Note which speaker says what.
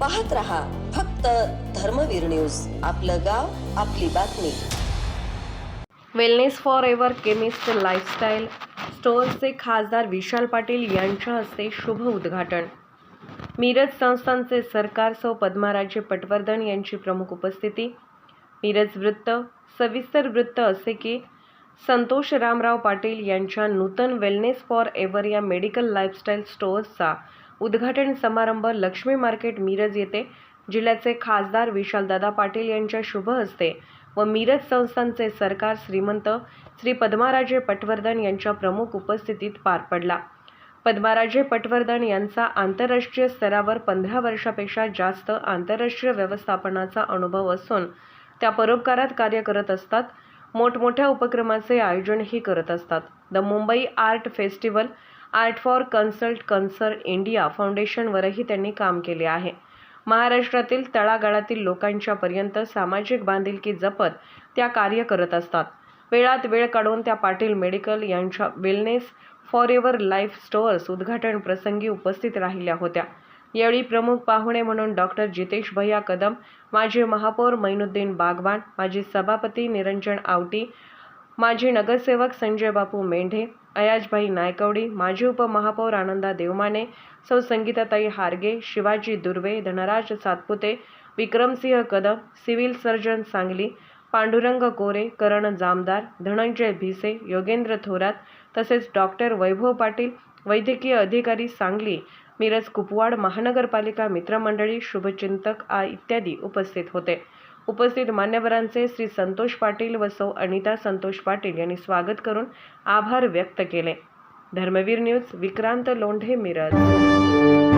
Speaker 1: पाहत रहा फक्त धर्मवीर न्यूज. आपलं गाव आपली बातमी.
Speaker 2: Wellness for ever chemist lifestyle स्टोअर्सचे खासदार विशाल पाटील यांच्या हस्ते शुभ उद्घाटन. मिरज संस्थांचे सरकार सौ पद्माराजे पटवर्धन यांची प्रमुख उपस्थिती. मिरज वृत्त सविस्तर वृत्त असे की संतोष रामराव पाटील यांच्या नूतन वेलनेस फॉर एव्हर या मेडिकल लाईफस्टाईल स्टोअर्सचा उद्घाटन समारंभ लक्ष्मी मार्केट मिरज येथे जिल्ह्याचे खासदार विशालदादा पाटील यांच्या शुभ हस्ते व मिरज संस्थांचे सरकार श्रीमंत श्री पद्माराजे पटवर्धन यांच्या प्रमुख उपस्थितीत पार पडला. पद्माराजे पटवर्धन यांचा आंतरराष्ट्रीय स्तरावर पंधरा वर्षापेक्षा जास्त आंतरराष्ट्रीय व्यवस्थापनाचा अनुभव असून त्या परोपकारात कार्य करत असतात. मोठमोठ्या उपक्रमाचे आयोजनही करत असतात. The Mumbai art festival art for consult concert India फाउंडेशनवरही त्यांनी काम केले आहे. महाराष्ट्रातील तळागाळातील लोकांच्या पर्यंत सामाजिक बांधिलकी जपत त्या कार्य करत असतात. वेळात वेळ काढून त्या पाटील मेडिकल यांच्या wellness for ever life stores उद्घाटन प्रसंगी उपस्थित राहिल्या होत्या. यावेळी प्रमुख पाहुणे म्हणून डॉक्टर जितेश भैया कदम माजी महापौर मैनुद्दीन बागवान माजी सभापती निरंजन आवटी माजी नगरसेवक संजय बापू मेंढे अयाजभाई नायकवडी माजी उपमहापौर आनंदा देवमाने सौ संगीताताई हारगे शिवाजी दुर्वे धनराज सातपुते विक्रमसिंह कदम सिव्हिल सर्जन सांगली पांडुरंग कोरे करण जामदार धनंजय भिसे योगेंद्र थोरात तसेच डॉक्टर वैभव पाटील वैद्यकीय अधिकारी सांगली मिरज कुपवाड महानगरपालिका मित्रमंडळी शुभचिंतक आ इत्यादी उपस्थित होते. उपस्थित मान्यवरांचे श्री संतोष पाटील व सौ अनिता संतोष पाटील यांनी स्वागत करून आभार व्यक्त केले. धर्मवीर न्यूज विक्रांत लोंढे मिरज.